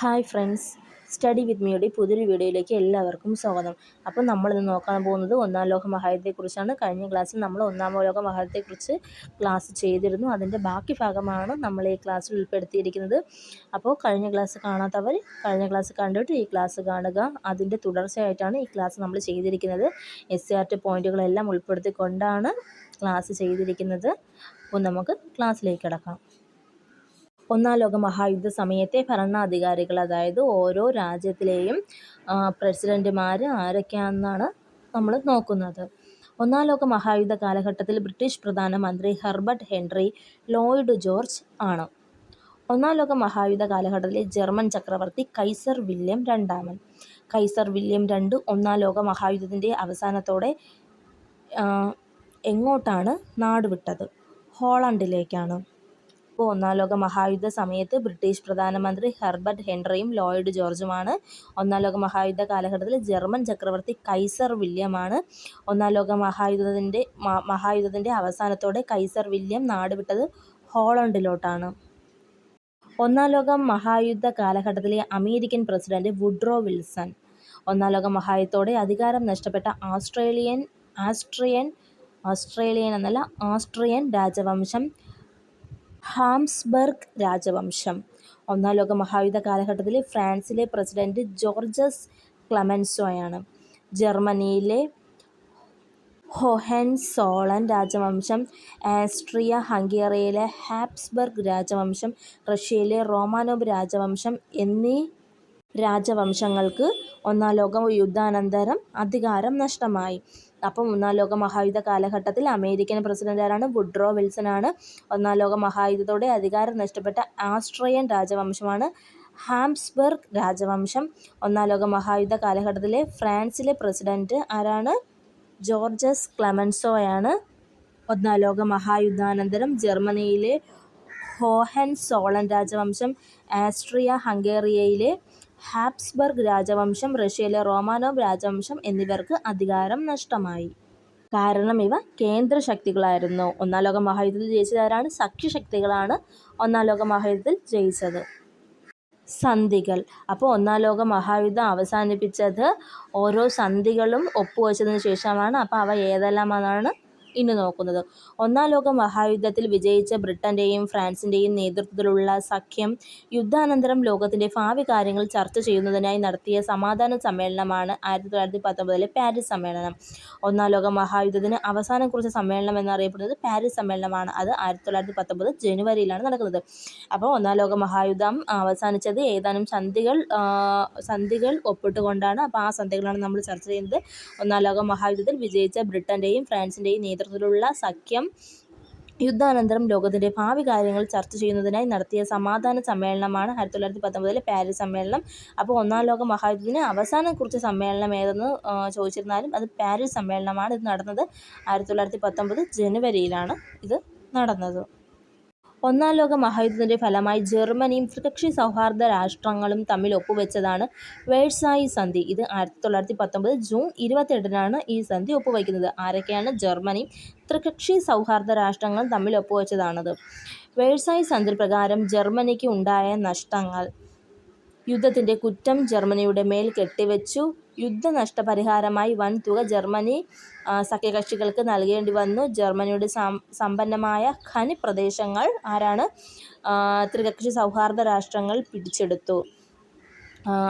Hi friends. Study with മിയുടെ പുതിയൊരു വീഡിയോയിലേക്ക് എല്ലാവർക്കും സ്വാഗതം. അപ്പോൾ നമ്മളിന്ന് നോക്കാൻ പോകുന്നത് ഒന്നാം ലോക മഹായുദ്ധത്തെക്കുറിച്ചാണ്. കഴിഞ്ഞ ക്ലാസ്സിൽ നമ്മൾ ഒന്നാം ലോക മഹായുദ്ധത്തെക്കുറിച്ച് ക്ലാസ് ചെയ്തിരുന്നു. അതിന്റെ ബാക്കി ഭാഗമാണ് നമ്മൾ ഈ ക്ലാസ്സിൽ ഉൾപ്പെടുത്തിയിരിക്കുന്നത്. അപ്പോൾ കഴിഞ്ഞ ക്ലാസ് കാണാത്തവർ കഴിഞ്ഞ ക്ലാസ് കണ്ടിട്ട് ഈ ക്ലാസ് കാണുക. അതിന്റെ തുടർച്ചയായിട്ടാണ് ഈ ക്ലാസ് നമ്മൾ ചെയ്തിരിക്കുന്നത്. എസ് സി ആർ ടി പോയിന്റുകളെല്ലാം ഉൾപ്പെടുത്തിക്കൊണ്ടാണ് ക്ലാസ് ചെയ്തിരിക്കുന്നത്. അപ്പോൾ നമുക്ക് ക്ലാസ്സിലേക്ക് കിടക്കാം. ഒന്നാം ലോക മഹായുദ്ധ സമയത്തെ ഭരണാധികാരികൾ അതായത് ഓരോ രാജ്യത്തിലെയും പ്രസിഡന്റുമാർ ആരൊക്കെയാണെന്നാണ് നമ്മൾ നോക്കുന്നത്. ഒന്നാം ലോക മഹായുദ്ധ കാലഘട്ടത്തിൽ ബ്രിട്ടീഷ് പ്രധാനമന്ത്രി ഹെർബർട്ട് ഹെൻറി ലോയിഡ് ജോർജ് ആണ്. ഒന്നാം ലോക മഹായുദ്ധ കാലഘട്ടത്തിലെ ജർമ്മൻ ചക്രവർത്തി കൈസർ വില്യം രണ്ടാമൻ. കൈസർ വില്യം രണ്ട് ഒന്നാം ലോക മഹായുദ്ധത്തിന്റെ അവസാനത്തോടെ എങ്ങോട്ടാണ് നാടുവിട്ടത് ഹോളണ്ടിലേക്കാണ്. ഇപ്പോൾ ഒന്നാം ലോക മഹായുദ്ധ സമയത്ത് ബ്രിട്ടീഷ് പ്രധാനമന്ത്രി ഹെർബർട്ട് ഹെൻറിയും ലോയിഡ് ജോർജുമാണ്. ഒന്നാം ലോക മഹായുദ്ധ കാലഘട്ടത്തിൽ ജർമ്മൻ ചക്രവർത്തി കൈസർ വില്യമാണ്. ഒന്നാം ലോക മഹായുദ്ധത്തിന്റെ മഹായുദ്ധത്തിന്റെ അവസാനത്തോടെ കൈസർ വില്യം നാടുവിട്ടത് ഹോളണ്ടിലോട്ടാണ്. ഒന്നാം ലോക മഹായുദ്ധ കാലഘട്ടത്തിലെ അമേരിക്കൻ പ്രസിഡന്റ് വുഡ്രോ വിൽസൺ ഒന്നാം ലോക മഹായുദ്ധത്തോടെ അധികാരം നഷ്ടപ്പെട്ട ആസ്ട്രേലിയൻ ആസ്ട്രിയൻ ഓസ്ട്രേലിയൻ എന്നല്ല ആസ്ട്രിയൻ രാജവംശം ഹാംസ്ബർഗ് രാജവംശം. ഒന്നാം ലോക മഹായുദ്ധ കാലഘട്ടത്തിൽ ഫ്രാൻസിലെ പ്രസിഡന്റ് ജോർജസ് ക്ലമൻസോയാണ്. ജർമ്മനിയിലെ ഹോഹെൻസോളൻ രാജവംശം ആസ്ട്രിയ ഹംഗേറിയയിലെ ഹാപ്സ്ബർഗ് രാജവംശം റഷ്യയിലെ റോമാനോബ് രാജവംശം എന്നീ രാജവംശങ്ങൾക്ക് ഒന്നാം ലോക യുദ്ധാനന്തരം അധികാരം നഷ്ടമായി. അപ്പം ഒന്നാം ലോക മഹായുദ്ധ കാലഘട്ടത്തിൽ അമേരിക്കൻ പ്രസിഡന്റ് ആരാണ്? വുഡ്രോ വിൽസൺ ആണ് ഒന്നാം ലോക മഹായുദ്ധത്തോടെ അധികാരം നഷ്ടപ്പെട്ട ആസ്ട്രിയൻ രാജവംശമാണ് ഹാംസ്ബർഗ് രാജവംശം. ഒന്നാം ലോക മഹായുദ്ധ കാലഘട്ടത്തിലെ ഫ്രാൻസിലെ പ്രസിഡന്റ് ആരാണ്? ജോർജസ് ക്ലമൻസോയാണ്. ഒന്നാം ലോക മഹായുദ്ധാനന്തരം ജർമ്മനിയിലെ ഹോഹൻ സോളൻ രാജവംശം. ആസ്ട്രിയ ഹംഗേറിയയിലെ ഹാബ്സ്ബർഗ് രാജവംശം റഷ്യയിലെ റോമാനോവ് രാജവംശം എന്നിവർക്ക് അധികാരം നഷ്ടമായി. കാരണം ഇവ കേന്ദ്ര ശക്തികളായിരുന്നു ഒന്നാം ലോക മഹായുദ്ധത്തിൽ ജയിച്ചതാരാണ്? സഖ്യശക്തികളാണ് ഒന്നാം ലോക മഹായുദ്ധത്തിൽ ജയിച്ചത്. സന്ധികൾ. അപ്പോൾ ഒന്നാം ലോക മഹായുദ്ധം അവസാനിപ്പിച്ചത് ഓരോ സന്ധികളും ഒപ്പുവെച്ചതിന് ശേഷമാണ്. അപ്പോൾ അവ ഏതെല്ലാമെന്നാണ് ഇനി നോക്കുന്നത്. ഒന്നാം ലോക മഹായുദ്ധത്തിൽ വിജയിച്ച ബ്രിട്ടന്റെയും ഫ്രാൻസിന്റെയും നേതൃത്വത്തിലുള്ള സഖ്യം യുദ്ധാനന്തരം ലോകത്തിന്റെ ഭാവി കാര്യങ്ങൾ ചർച്ച ചെയ്യുന്നതിനായി നടത്തിയ സമാധാന സമ്മേളനമാണ് ആയിരത്തി തൊള്ളായിരത്തി പത്തൊമ്പതിലെ പാരീസ് സമ്മേളനം. ഒന്നാം ലോക മഹായുദ്ധത്തിന് അവസാനം കുറിച്ച സമ്മേളനം എന്നറിയപ്പെടുന്നത് പാരീസ് സമ്മേളനമാണ്. അത് ആയിരത്തി തൊള്ളായിരത്തി പത്തൊമ്പത് ജനുവരിയിലാണ് നടക്കുന്നത്. അപ്പോൾ ഒന്നാം ലോക മഹായുദ്ധം അവസാനിച്ചത് ഏതാനും സന്ധികൾ സന്ധികൾ ഒപ്പിട്ടുകൊണ്ടാണ്. അപ്പോൾ ആ സന്ധികളാണ് നമ്മൾ ചർച്ച ചെയ്യുന്നത്. ഒന്നാം ലോക മഹായുദ്ധത്തിൽ വിജയിച്ച ബ്രിട്ടന്റെയും ഫ്രാൻസിന്റെയും നേതൃത്വത്തിലുള്ള സഖ്യം യുദ്ധാനന്തരം ലോകത്തിന്റെ ഭാവി കാര്യങ്ങൾ ചർച്ച ചെയ്യുന്നതിനായി നടത്തിയ സമാധാന സമ്മേളനമാണ് ആയിരത്തി തൊള്ളായിരത്തി പത്തൊമ്പതിലെ പാരീസ് സമ്മേളനം. അപ്പോൾ ഒന്നാം ലോക മഹായുദ്ധത്തിന് അവസാനം കുറിച്ച സമ്മേളനം ഏതെന്ന് ചോദിച്ചിരുന്നാലും അത് പാരീസ് സമ്മേളനമാണ് ഇത് നടന്നത്. ആയിരത്തി തൊള്ളായിരത്തി പത്തൊമ്പത് ജനുവരിയിലാണ് ഇത് നടന്നത്. ഒന്നാം ലോക മഹായുദ്ധത്തിന്റെ ഫലമായി ജർമ്മനിയും ത്രികക്ഷി സൗഹാർദ്ദ രാഷ്ട്രങ്ങളും തമ്മിൽ ഒപ്പുവെച്ചതാണ് വേഴ്സായി സന്ധി. ഇത് ആയിരത്തി തൊള്ളായിരത്തി പത്തൊമ്പത് ജൂൺ ഇരുപത്തെട്ടിനാണ് ഈ സന്ധി ഒപ്പുവയ്ക്കുന്നത് ആരൊക്കെയാണ് ജർമ്മനിയും ത്രികക്ഷി സൗഹാർദ്ദ രാഷ്ട്രങ്ങളും തമ്മിൽ ഒപ്പുവെച്ചതാണത്? വേഴ്സായി സന്ധി പ്രകാരം ജർമ്മനിക്ക് ഉണ്ടായ നഷ്ടങ്ങൾ. യുദ്ധത്തിന്റെ കുറ്റം ജർമ്മനിയുടെ മേൽ കെട്ടിവെച്ചു. യുദ്ധനഷ്ടപരിഹാരമായി വൻതുക ജർമ്മനി സഖ്യകക്ഷികൾക്ക് നൽകേണ്ടി വന്നു. ജർമ്മനിയുടെ സമ്പന്നമായ ഖനിപ്രദേശങ്ങൾ ആരാണ്? ത്രികക്ഷി സൗഹാർദ്ദ രാഷ്ട്രങ്ങൾ പിടിച്ചെടുത്തു.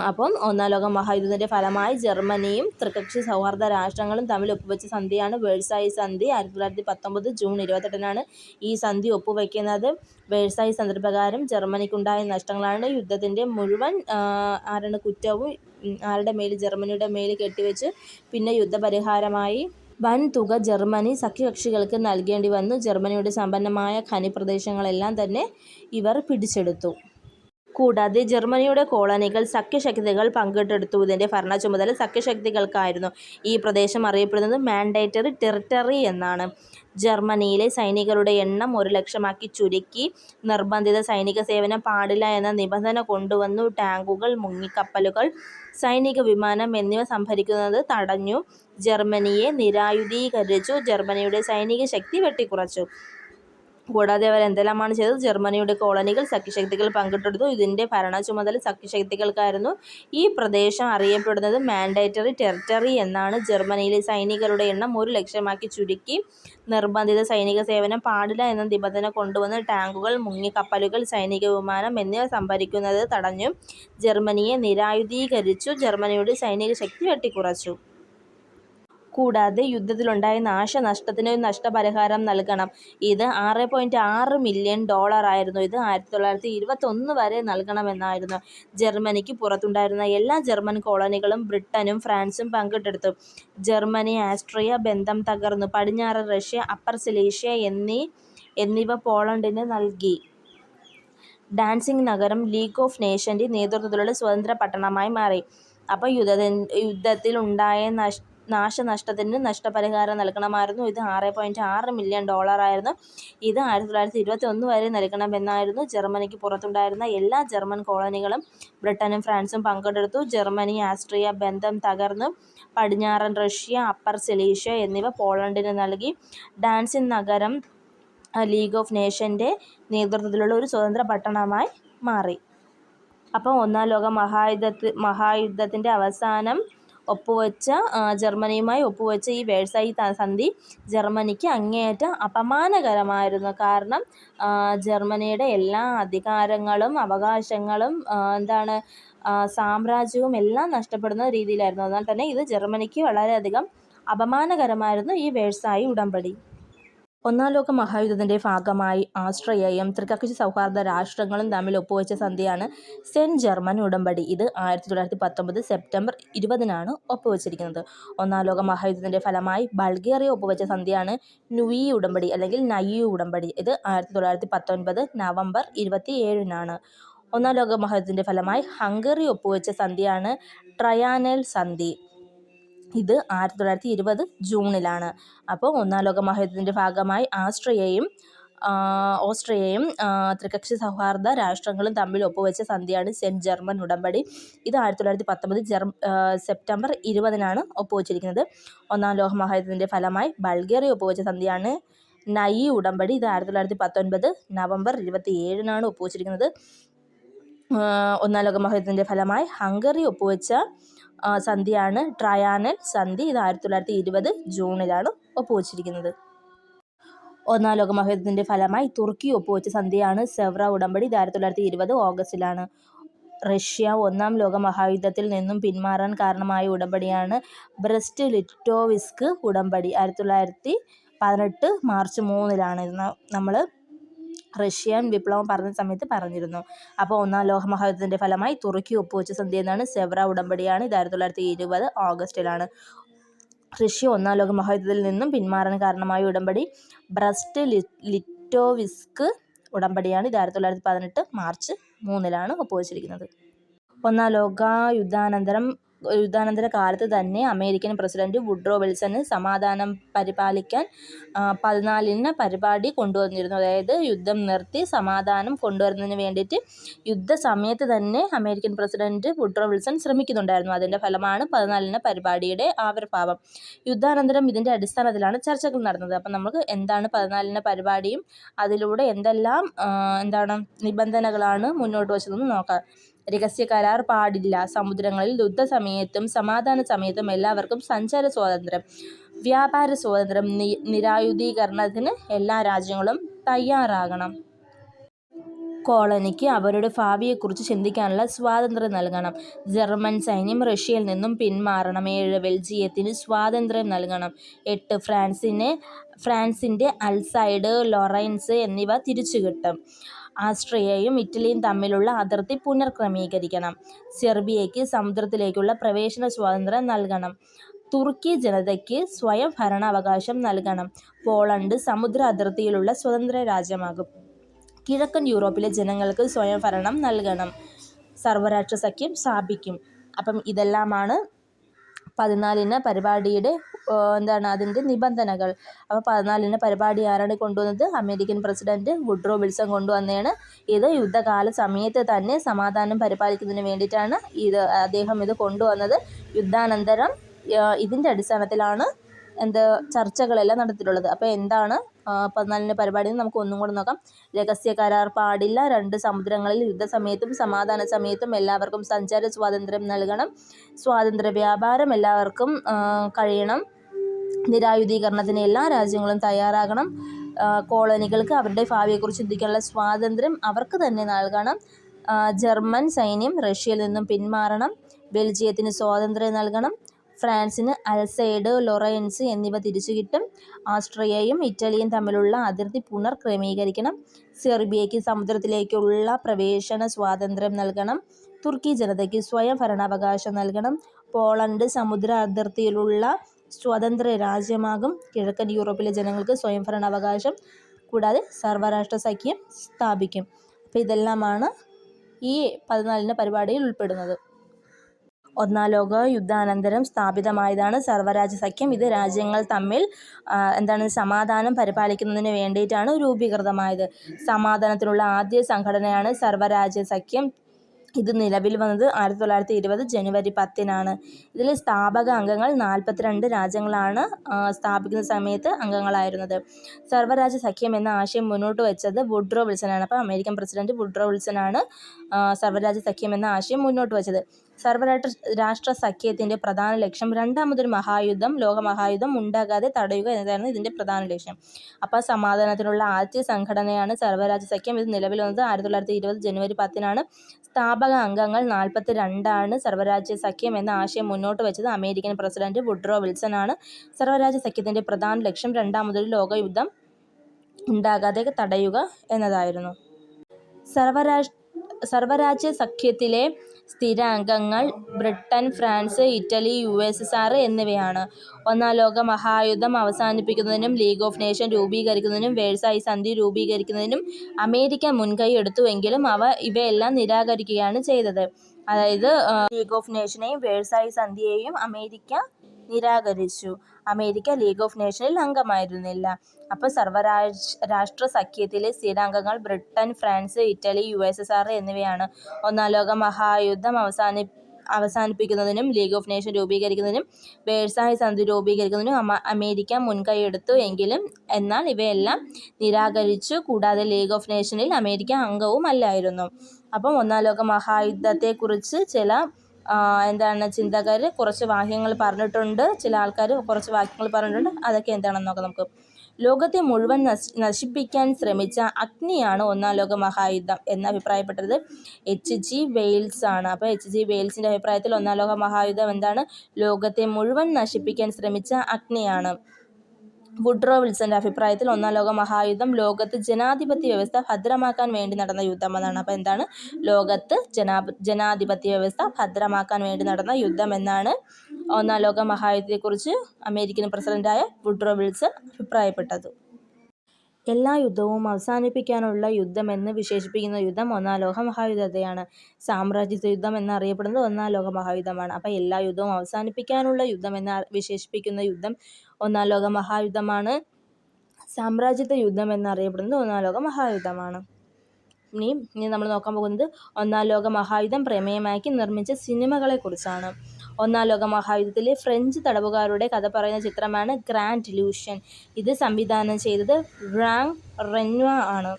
അപ്പം ഒന്നാം ലോക മഹായുദ്ധത്തിന്റെ ഫലമായി ജർമ്മനിയും ത്രികക്ഷി സൗഹാർദ്ദ രാഷ്ട്രങ്ങളും തമ്മിൽ ഒപ്പുവെച്ച സന്ധിയാണ് വേഴ്സായി സന്ധി. ആയിരത്തി തൊള്ളായിരത്തി പത്തൊമ്പത് ജൂൺ ഇരുപത്തെട്ടിനാണ് ഈ സന്ധി ഒപ്പുവയ്ക്കുന്നത് വേഴ്സായി സന്ദർഭകാരം ജർമ്മനിക്കുണ്ടായ നഷ്ടങ്ങളാണ് യുദ്ധത്തിന്റെ മുഴുവൻ ആരാണ് കുറ്റവും ആരുടെ മേൽ ജർമ്മനിയുടെ മേൽ കെട്ടിവെച്ച് പിന്നെ യുദ്ധപരിഹാരമായി വൻ തുക ജർമ്മനി സഖ്യകക്ഷികൾക്ക് നൽകേണ്ടി വന്നു. ജർമ്മനിയുടെ സമ്പന്നമായ ഖനിപ്രദേശങ്ങളെല്ലാം തന്നെ ഇവർ പിടിച്ചെടുത്തു. കൂടാതെ ജർമ്മനിയുടെ കോളനികൾ സഖ്യശക്തികൾ പങ്കിട്ടെടുത്തു. ഇതിന്റെ ഭരണ ചുമതല സഖ്യശക്തികൾക്കായിരുന്നു. ഈ പ്രദേശം അറിയപ്പെടുന്നത് മാൻഡേറ്ററി ടെറിട്ടറി എന്നാണ്. ജർമ്മനിയിലെ സൈനികരുടെ എണ്ണം ഒരു ലക്ഷമാക്കി ചുരുക്കി. നിർബന്ധിത സൈനിക സേവനം പാടില്ല എന്ന നിബന്ധന കൊണ്ടുവന്നു. ടാങ്കുകൾ മുങ്ങിക്കപ്പലുകൾ സൈനിക വിമാനം എന്നിവ സംഭരിക്കുന്നത് തടഞ്ഞു. ജർമ്മനിയെ നിരായുധീകരിച്ചു. ജർമ്മനിയുടെ സൈനിക ശക്തി വെട്ടിക്കുറച്ചു. കൂടാതെ അവർ എന്തെല്ലാമാണ് ചെയ്തത്? ജർമ്മനിയുടെ കോളനികൾ സഖ്യശക്തികൾ പങ്കിട്ടെടുത്തു ഇതിന്റെ ഭരണ ചുമതല സഖ്യശക്തികൾക്കായിരുന്നു ഈ പ്രദേശം അറിയപ്പെടുന്നത്. മാൻഡേറ്ററി ടെറിട്ടറി എന്നാണ് ജർമ്മനിയിലെ സൈനികരുടെ എണ്ണം. ഒരു ലക്ഷമാക്കി ചുരുക്കി നിർബന്ധിത സൈനിക സേവനം പാടില്ല എന്ന നിബന്ധന കൊണ്ടുവന്ന് ടാങ്കുകൾ മുങ്ങിക്കപ്പലുകൾ സൈനിക വിമാനം എന്നിവ സംഭരിക്കുന്നത് തടഞ്ഞു ജർമ്മനിയെ നിരായുധീകരിച്ചു. ജർമ്മനിയുടെ സൈനിക ശക്തി വെട്ടിക്കുറച്ചു. കൂടാതെ യുദ്ധത്തിലുണ്ടായ നാശനഷ്ടത്തിന് നഷ്ടപരിഹാരം നൽകണം. ഇത് ആറ് പോയിന്റ് ആറ് മില്യൺ ഡോളറായിരുന്നു ഇത് ആയിരത്തി തൊള്ളായിരത്തി ഇരുപത്തൊന്ന് വരെ നൽകണമെന്നായിരുന്നു. ജർമ്മനിക്ക് പുറത്തുണ്ടായിരുന്ന എല്ലാ ജർമ്മൻ കോളനികളും ബ്രിട്ടനും ഫ്രാൻസും പങ്കിട്ടെടുത്തു. ജർമ്മനി ആസ്ട്രിയ ബന്ധം തകർന്നു. പടിഞ്ഞാറൻ റഷ്യ അപ്പർ സിലേഷ്യ എന്നീ എന്നിവ പോളണ്ടിന് നൽകി. ഡാൻസിംഗ് നഗരം ലീഗ് ഓഫ് നേഷന്റെ നേതൃത്വത്തിലുള്ള സ്വതന്ത്ര പട്ടണമായി മാറി. അപ്പോൾ യുദ്ധ യുദ്ധത്തിൽ ഉണ്ടായ നഷ് നാശനഷ്ടത്തിന് നഷ്ടപരിഹാരം നൽകണമായിരുന്നു. ഇത് ആറ് പോയിന്റ് ആറ് മില്യൺ ഡോളറായിരുന്നു ഇത് ആയിരത്തി തൊള്ളായിരത്തി ഇരുപത്തി ഒന്ന് വരെ നൽകണമെന്നായിരുന്നു ജർമ്മനിക്ക് പുറത്തുണ്ടായിരുന്ന എല്ലാ ജർമ്മൻ കോളനികളും. ബ്രിട്ടനും ഫ്രാൻസും പങ്കെടുത്തു. ജർമ്മനി ആസ്ട്രിയ ബന്ധം തകർന്നു. പടിഞ്ഞാറൻ റഷ്യ അപ്പർ സെലീഷ്യ എന്നിവ പോളണ്ടിന് നൽകി. ഡാൻസിൻ നഗരം ലീഗ് ഓഫ് നേഷന്റെ നേതൃത്വത്തിലുള്ള ഒരു സ്വതന്ത്ര പട്ടണമായി മാറി. അപ്പോൾ ഒന്നാം ലോക മഹായുദ്ധത്തിൽ മഹായുദ്ധത്തിന്റെ അവസാനം ഒപ്പുവെച്ച ജർമ്മനിയുമായി ഒപ്പുവെച്ച ഈ വേഴ്സായി സന്ധി ജർമ്മനിക്ക് അങ്ങേയറ്റം അപമാനകരമായിരുന്നു. കാരണം ജർമ്മനിയുടെ എല്ലാ അധികാരങ്ങളും അവകാശങ്ങളും എന്താണ് സാമ്രാജ്യവും എല്ലാം നഷ്ടപ്പെടുന്ന രീതിയിലായിരുന്നു. അതിനാൽ തന്നെ ഇത് ജർമ്മനിക്ക് വളരെയധികം അപമാനകരമായിരുന്നു ഈ വേഴ്സായി ഉടമ്പടി. ഒന്നാം ലോക മഹായുദ്ധത്തിന്റെ ഭാഗമായി ആസ്ട്രിയയും ത്രികക്ഷി സൗഹാർദ്ദ രാഷ്ട്രങ്ങളും തമ്മിൽ ഒപ്പുവെച്ച സന്ധിയാണ് സെന്റ് ജർമ്മൻ ഉടമ്പടി. ഇത് ആയിരത്തി തൊള്ളായിരത്തി പത്തൊമ്പത് സെപ്റ്റംബർ ഇരുപതിനാണ് ഒപ്പുവെച്ചിരിക്കുന്നത്. ഒന്നാം ലോക മഹായുദ്ധത്തിന്റെ ഫലമായി ബൾഗേറിയ ഒപ്പുവെച്ച സന്ധിയാണ് നുയി ഉടമ്പടി അല്ലെങ്കിൽ നയു ഉടമ്പടി. ഇത് ആയിരത്തി തൊള്ളായിരത്തി പത്തൊൻപത് നവംബർ ഇരുപത്തി ഏഴിനാണ് ഒന്നാം ലോക മഹായുദ്ധത്തിന്റെ ഫലമായി ഹംഗറി ഒപ്പുവെച്ച സന്ധിയാണ് ട്രയാനൽ സന്ധി. ഇത് ആയിരത്തി തൊള്ളായിരത്തി ഇരുപത് ജൂണിലാണ്. അപ്പോൾ ഒന്നാം ലോക മഹായുദ്ധത്തിന്റെ ഭാഗമായി ആസ്ട്രിയയും ഓസ്ട്രിയയും ത്രികക്ഷി സൗഹാർദ്ദ രാഷ്ട്രങ്ങളും തമ്മിൽ ഒപ്പുവെച്ച സന്ധിയാണ് സെന്റ് ജർമ്മൻ ഉടമ്പടി. ഇത് ആയിരത്തി തൊള്ളായിരത്തി പത്തൊമ്പത് ജർ സെപ്റ്റംബർ ഇരുപതിനാണ് ഒപ്പുവെച്ചിരിക്കുന്നത്. ഒന്നാം ലോക മഹായുദ്ധത്തിന്റെ ഫലമായി ബൾഗേറിയ ഒപ്പുവെച്ച സന്ധിയാണ് നൈ ഉടമ്പടി. ഇത് ആയിരത്തി തൊള്ളായിരത്തി പത്തൊൻപത് നവംബർ ഇരുപത്തി ഏഴിനാണ് ഒപ്പുവെച്ചിരിക്കുന്നത് ഒന്നാം ലോക മഹായുദ്ധത്തിന്റെ ഫലമായി ഹംഗറി ഒപ്പുവെച്ച സന്ധിയാണ് ട്രയാനൽ സന്ധി ഇത് ആയിരത്തി തൊള്ളായിരത്തി ഇരുപത് ജൂണിലാണ് ഒപ്പുവച്ചിരിക്കുന്നത്. ഒന്നാം ലോകമഹായുദ്ധത്തിന്റെ ഫലമായി തുർക്കി ഒപ്പുവെച്ച സന്ധിയാണ് സെവ്ര ഉടമ്പടി ഇത് ആയിരത്തി തൊള്ളായിരത്തി ഇരുപത് ഓഗസ്റ്റിലാണ്. റഷ്യ ഒന്നാം ലോകമഹായുദ്ധത്തിൽ നിന്നും പിന്മാറാൻ കാരണമായ ഉടമ്പടിയാണ് ബ്രസ്റ്റ് ലിറ്റോവിസ്ക് ഉടമ്പടി. ആയിരത്തി തൊള്ളായിരത്തി പതിനെട്ട് മാർച്ച് മൂന്നിലാണ് നമ്മൾ റഷ്യൻ വിപ്ലവം പറഞ്ഞ സമയത്ത് പറഞ്ഞിരുന്നു. അപ്പോൾ ഒന്നാം ലോകമഹായുദ്ധത്തിന്റെ ഫലമായി തുർക്കി ഒപ്പുവെച്ച സന്ധി എന്നാണ് സെവ്ര ഉടമ്പടിയാണ്. ഇത് ആയിരത്തി തൊള്ളായിരത്തി ഇരുപത് ഓഗസ്റ്റിലാണ് റഷ്യ ഒന്നാം ലോക മഹായുദ്ധത്തിൽ നിന്നും പിന്മാറാൻ കാരണമായ ഉടമ്പടി ബ്രസ്റ്റ് ലിറ്റോവിസ്ക് ഉടമ്പടിയാണ്. ഇത് ആയിരത്തി തൊള്ളായിരത്തി പതിനെട്ട് മാർച്ച് മൂന്നിലാണ് ഒപ്പുവെച്ചിരിക്കുന്നത്. ഒന്നാം ലോക യുദ്ധാനന്തരം യുദ്ധാനന്തര കാലത്ത് തന്നെ അമേരിക്കൻ പ്രസിഡന്റ് വുഡ്രോ വിൽസണ് സമാധാനം പരിപാലിക്കാൻ പതിനാലിന് പരിപാടി കൊണ്ടുവന്നിരുന്നു. അതായത് യുദ്ധം നിർത്തി സമാധാനം കൊണ്ടുവരുന്നതിന് വേണ്ടിയിട്ട് യുദ്ധ സമയത്ത് തന്നെ അമേരിക്കൻ പ്രസിഡന്റ് വുഡ്രോ വിൽസൺ ശ്രമിക്കുന്നുണ്ടായിരുന്നു. അതിന്റെ ഫലമാണ് പതിനാലിന് പരിപാടിയുടെ ആവിർഭാവം. യുദ്ധാനന്തരം ഇതിന്റെ അടിസ്ഥാനത്തിലാണ് ചർച്ചകൾ നടന്നത്. അപ്പം നമുക്ക് എന്താണ് പതിനാലിന് പരിപാടിയും? അതിലൂടെ എന്തെല്ലാം എന്താണ് നിബന്ധനകളാണ് മുന്നോട്ട് വച്ചതെന്ന് നോക്കാം. രഹസ്യ കരാർ പാടില്ല. സമുദ്രങ്ങളിൽ യുദ്ധസമയത്തും സമാധാന സമയത്തും എല്ലാവർക്കും സഞ്ചാര സ്വാതന്ത്ര്യം വ്യാപാര സ്വാതന്ത്ര്യം നിരായുധീകരണത്തിന് എല്ലാ രാജ്യങ്ങളും തയ്യാറാകണം. കോളനിക്ക് അവരുടെ ഭാവിയെക്കുറിച്ച് ചിന്തിക്കാനുള്ള സ്വാതന്ത്ര്യം നൽകണം. ജർമ്മൻ സൈന്യം റഷ്യയിൽ നിന്നും പിന്മാറണം. ഏഴ് ബെൽജിയത്തിന് സ്വാതന്ത്ര്യം നൽകണം. എട്ട് ഫ്രാൻസിനെ ഫ്രാൻസിന്റെ അൽസൈഡ് ലൊറൈൻസ് എന്നിവ തിരിച്ചു കിട്ടും ആസ്ട്രിയയും ഇറ്റലിയും തമ്മിലുള്ള അതിർത്തി പുനർക്രമീകരിക്കണം. സെർബിയയ്ക്ക് സമുദ്രത്തിലേക്കുള്ള പ്രവേശന സ്വാതന്ത്ര്യം നൽകണം. തുർക്കി ജനതയ്ക്ക് സ്വയം ഭരണാവകാശം നൽകണം. പോളണ്ട് സമുദ്ര അതിർത്തിയിലുള്ള സ്വതന്ത്ര രാജ്യമാകും. കിഴക്കൻ യൂറോപ്പിലെ ജനങ്ങൾക്ക് സ്വയംഭരണം നൽകണം. സർവരാഷ്ട്ര സഖ്യം സ്ഥാപിക്കും. അപ്പം ഇതെല്ലാമാണ് പതിനാലിന് പരിപാടിയുടെ എന്താണ് അതിന്റെ നിബന്ധനകൾ. അപ്പോൾ പതിനാലിന് പരിപാടി ആരാണ് കൊണ്ടുവന്നത്? അമേരിക്കൻ പ്രസിഡന്റ് വുഡ്രോ വിൽസൺ കൊണ്ടുവന്നതാണ്. ഇത് യുദ്ധകാല സമയത്ത് തന്നെ സമാധാനം പരിപാലിക്കുന്നതിന് വേണ്ടിയിട്ടാണ് ഇത് അദ്ദേഹം ഇത് കൊണ്ടുവന്നത്. യുദ്ധാനന്തരം ഇതിന്റെ അടിസ്ഥാനത്തിലാണ് എന്ത് ചർച്ചകളെല്ലാം നടത്തിയിട്ടുള്ളത്. അപ്പോൾ എന്താണ് പതിനാലിന്റെ പരിപാടിയിൽ നമുക്ക് ഒന്നും കൂടെ നോക്കാം. രഹസ്യ കരാർ പാടില്ല. രണ്ട് സമുദ്രങ്ങളിൽ യുദ്ധസമയത്തും സമാധാന സമയത്തും എല്ലാവർക്കും സഞ്ചാര സ്വാതന്ത്ര്യം നൽകണം. സ്വാതന്ത്ര്യ വ്യാപാരം എല്ലാവർക്കും കഴിയണം. നിരായുധീകരണത്തിന് എല്ലാ രാജ്യങ്ങളും തയ്യാറാകണം. കോളനികൾക്ക് അവരുടെ ഭാവിയെക്കുറിച്ച് ചിന്തിക്കാനുള്ള സ്വാതന്ത്ര്യം അവർക്ക് തന്നെ നൽകണം. ജർമ്മൻ സൈന്യം റഷ്യയിൽ നിന്നും പിന്മാറണം. ബെൽജിയത്തിന് സ്വാതന്ത്ര്യം നൽകണം. ഫ്രാൻസിന് അൽസൈഡ് ലൊറൈൻസ് എന്നിവ തിരിച്ചു കിട്ടും. ആസ്ട്രിയയും ഇറ്റലിയും തമ്മിലുള്ള അതിർത്തി പുനർക്രമീകരിക്കണം. സെർബിയയ്ക്ക് സമുദ്രത്തിലേക്കുള്ള പ്രവേശന സ്വാതന്ത്ര്യം നൽകണം. തുർക്കി ജനതയ്ക്ക് സ്വയം ഭരണാവകാശം നൽകണം. പോളണ്ട് സമുദ്ര അതിർത്തിയിലുള്ള സ്വതന്ത്ര രാജ്യമാകും. കിഴക്കൻ യൂറോപ്പിലെ ജനങ്ങൾക്ക് സ്വയം ഭരണാവകാശം കൂടാതെ സർവരാഷ്ട്ര സഖ്യം സ്ഥാപിക്കും. അപ്പോൾ ഇതെല്ലാമാണ് ഈ പതിനാലിന്റെ പരിപാടിയിൽ ഉൾപ്പെടുന്നത്. ഒന്നാം ലോക യുദ്ധാനന്തരം സ്ഥാപിതമായതാണ് സർവരാജ്യ സഖ്യം. ഇത് രാജ്യങ്ങൾ തമ്മിൽ എന്താണ് സമാധാനം പരിപാലിക്കുന്നതിന് വേണ്ടിയിട്ടാണ് രൂപീകൃതമായത്. സമാധാനത്തിനുള്ള ആദ്യ സംഘടനയാണ് സർവരാജ്യ സഖ്യം. ഇത് നിലവിൽ വന്നത് ആയിരത്തി തൊള്ളായിരത്തി ഇരുപത് ജനുവരി പത്തിനാണ്. ഇതിൽ സ്ഥാപക അംഗങ്ങൾ നാൽപ്പത്തിരണ്ട് രാജ്യങ്ങളാണ് സ്ഥാപിക്കുന്ന സമയത്ത് അംഗങ്ങളായിരുന്നത്. സർവരാജ്യ സഖ്യം എന്ന ആശയം മുന്നോട്ട് വെച്ചത് വുഡ്രോ വിൽസനാണ് അപ്പോൾ അമേരിക്കൻ പ്രസിഡന്റ് വുഡ്രോ വിൽസനാണ് സർവരാജ്യ സഖ്യം എന്ന ആശയം മുന്നോട്ട് വെച്ചത്. സർവരാഷ്ട്ര രാഷ്ട്ര സഖ്യത്തിന്റെ പ്രധാന ലക്ഷ്യം. രണ്ടാമതൊരു മഹായുദ്ധം ലോകമഹായുദ്ധം ഉണ്ടാകാതെ തടയുക എന്നതായിരുന്നു ഇതിന്റെ പ്രധാന ലക്ഷ്യം. അപ്പോൾ സമാധാനത്തിനുള്ള ആദ്യ സംഘടനയാണ് സർവരാജ്യ സഖ്യം. ഇത് നിലവിൽ വന്നത് ആയിരത്തി തൊള്ളായിരത്തി ഇരുപത് ജനുവരി പത്തിനാണ്. സ്ഥാപക അംഗങ്ങൾ നാൽപ്പത്തി രണ്ടാണ് സർവരാജ്യ സഖ്യം എന്ന ആശയം മുന്നോട്ട് വെച്ചത്. അമേരിക്കൻ പ്രസിഡന്റ് വുഡ്രോ വിൽസൺ ആണ്. സർവരാജ്യ സഖ്യത്തിന്റെ പ്രധാന ലക്ഷ്യം രണ്ടാമതൊരു ലോകയുദ്ധം ഉണ്ടാകാതെ തടയുക എന്നതായിരുന്നു. സർവരാഷ്ട്ര സർവരാജ്യ സഖ്യത്തിലെ സ്ഥിരാംഗങ്ങൾ Britain France Italy U S S R എന്നിവയാണ്. ഒന്നാം ലോക മഹായുദ്ധം അവസാനിപ്പിക്കുന്നതിനും ലീഗ് ഓഫ് നേഷൻ രൂപീകരിക്കുന്നതിനും വേഴ്സായി സന്ധി രൂപീകരിക്കുന്നതിനും അമേരിക്ക മുൻകൈ എടുത്തുവെങ്കിലും അവ ഇവയെല്ലാം നിരാകരിക്കുകയാണ് ചെയ്തത്. അതായത് ലീഗ് ഓഫ് നേഷനെയും വേഴ്സായി സന്ധിയെയും അമേരിക്ക നിരാകരിച്ചു. അമേരിക്ക ലീഗ് ഓഫ് നേഷനിൽ അംഗമായിരുന്നില്ല. അപ്പോൾ സർവരാജ് രാഷ്ട്ര സഖ്യത്തിലെ സ്ഥിരാംഗങ്ങൾ Britain France Italy U S S R എന്നിവയാണ്. ഒന്നാം ലോക മഹായുദ്ധം അവസാനി അവസാനിപ്പിക്കുന്നതിനും ലീഗ് ഓഫ് നേഷൻ രൂപീകരിക്കുന്നതിനും വേഴ്സായ സന്ധി രൂപീകരിക്കുന്നതിനും അമേരിക്ക മുൻകൈയെടുത്തു എങ്കിലും എന്നാൽ ഇവയെല്ലാം നിരാകരിച്ചു. കൂടാതെ ലീഗ് ഓഫ് നേഷനിൽ അമേരിക്ക അംഗവുമല്ലായിരുന്നു. അപ്പം ഒന്നാം ലോക മഹായുദ്ധത്തെക്കുറിച്ച് ചില എന്താണ് ചിന്തകർ കുറച്ച് വാക്യങ്ങൾ പറഞ്ഞിട്ടുണ്ട്. ചില ആൾക്കാർ കുറച്ച് വാക്യങ്ങൾ പറഞ്ഞിട്ടുണ്ട്. അതൊക്കെ എന്താണെന്ന് നോക്കാം നമുക്ക്. ലോകത്തെ മുഴുവൻ നശിപ്പിക്കാൻ ശ്രമിച്ച അഗ്നിയാണ് ഒന്നാം ലോക മഹായുദ്ധം എന്ന് അഭിപ്രായപ്പെട്ടത് എച്ച് ജി വെയിൽസ് ആണ്. അപ്പോൾ എച്ച് ജി വെയിൽസിന്റെ അഭിപ്രായത്തിൽ ഒന്നാം ലോക മഹായുദ്ധം എന്താണ്? ലോകത്തെ മുഴുവൻ നശിപ്പിക്കാൻ ശ്രമിച്ച അഗ്നിയാണ്. വുഡ്രോ വിൽസന്റെ അഭിപ്രായത്തിൽ ഒന്നാം ലോക മഹായുദ്ധം ലോകത്ത് ജനാധിപത്യ വ്യവസ്ഥ ഭദ്രമാക്കാൻ വേണ്ടി നടന്ന യുദ്ധമെന്നാണ് അപ്പോൾ എന്താണ്? ലോകത്ത് ജനാ ജനാധിപത്യ വ്യവസ്ഥ ഭദ്രമാക്കാൻ വേണ്ടി നടന്ന യുദ്ധം എന്നാണ് ഒന്നാം ലോക മഹായുദ്ധത്തെക്കുറിച്ച് അമേരിക്കൻ പ്രസിഡന്റായ വുഡ്രോ വിൽസൺ അഭിപ്രായപ്പെട്ടത്. എല്ലാ യുദ്ധവും അവസാനിപ്പിക്കാനുള്ള യുദ്ധം എന്ന് വിശേഷിപ്പിക്കുന്ന യുദ്ധം ഒന്നാം ലോക മഹായുദ്ധത്തെയാണ്. സാമ്രാജ്യത്വ യുദ്ധം എന്നറിയപ്പെടുന്നത് ഒന്നാം ലോക മഹായുദ്ധമാണ്. അപ്പോൾ എല്ലാ യുദ്ധവും അവസാനിപ്പിക്കാനുള്ള യുദ്ധം എന്ന് വിശേഷിപ്പിക്കുന്ന യുദ്ധം ഒന്നാം ലോക മഹായുദ്ധമാണ്. സാമ്രാജ്യത്വ യുദ്ധം എന്നറിയപ്പെടുന്നത് ഒന്നാം ലോക മഹായുദ്ധമാണ്. ഇനി ഇനി നമ്മൾ നോക്കാൻ പോകുന്നത് ഒന്നാം ലോക മഹായുദ്ധം പ്രമേയമാക്കി നിർമ്മിച്ച സിനിമകളെക്കുറിച്ചാണ്. ഒന്നാം ലോക മഹായുദ്ധത്തിലെ ഫ്രഞ്ച് തടവുകാരുടെ കഥ പറയുന്ന ചിത്രമാണ് ഗ്രാൻഡ് ഇലൂഷൻ. ഇത് സംവിധാനം ചെയ്തത് റാങ് റെന്വ ആണ്.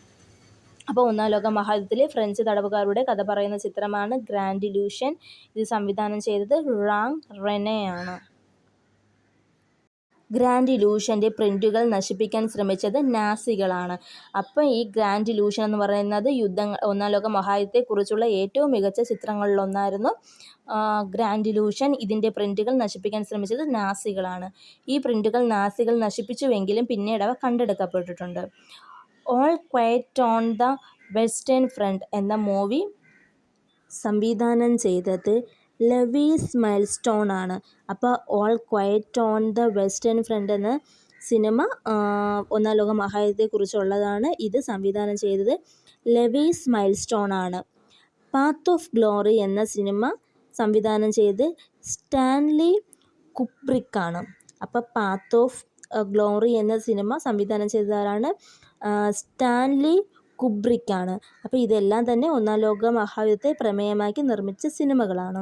അപ്പോൾ ഒന്നാം ലോക മഹായുദ്ധത്തിലെ ഫ്രഞ്ച് തടവുകാരുടെ കഥ പറയുന്ന ചിത്രമാണ് ഗ്രാൻഡ് ഇലൂഷൻ. ഇത് സംവിധാനം ചെയ്തത് റാങ് റെനയാണ്. ഗ്രാൻഡ് ഇലൂഷന്റെ പ്രിന്റുകൾ നശിപ്പിക്കാൻ ശ്രമിച്ചത് നാസികളാണ്. അപ്പോൾ ഈ ഗ്രാൻഡ് ഇലൂഷൻ എന്ന് പറയുന്നത് യുദ്ധങ്ങൾ ഒന്നാം ലോക മഹായുദ്ധത്തെക്കുറിച്ചുള്ള ഏറ്റവും മികച്ച ചിത്രങ്ങളിലൊന്നായിരുന്നു. ഗ്രാൻഡ് ഇലൂഷൻ ഇതിന്റെ പ്രിന്റുകൾ നശിപ്പിക്കാൻ ശ്രമിച്ചത് നാസികളാണ്. ഈ പ്രിന്റുകൾ നാസികൾ നശിപ്പിച്ചുവെങ്കിലും പിന്നീട് അവ കണ്ടെടുക്കപ്പെട്ടിട്ടുണ്ട്. All quiet on the western front എന്ന മൂവി സംവിധാനം ചെയ്തത് ലവീസ് മൈൽ സ്റ്റോൺ ആണ് അപ്പോൾ all quiet on the western front എന്ന സിനിമ ഒന്നാം ലോക മഹായുദ്ധത്തെക്കുറിച്ചുള്ളതാണ് ഇത് സംവിധാനം ചെയ്തത്. ലവീസ് മൈൽ സ്റ്റോൺ ആണ് പാത്ത് ഓഫ് ഗ്ലോറി എന്ന സിനിമ സംവിധാനം ചെയ്ത് സ്റ്റാൻലി കുപ്രിക്കാണ് അപ്പോൾ പാത്ത് ഓഫ് ഗ്ലോറി എന്ന സിനിമ സംവിധാനം ചെയ്തതാരാണ്? സ്റ്റാൻലി കുബ്രിക്കാണ്. അപ്പോൾ ഇതെല്ലാം തന്നെ ഒന്നാം ലോക മഹായുദ്ധത്തെ പ്രമേയമാക്കി നിർമ്മിച്ച സിനിമകളാണ്.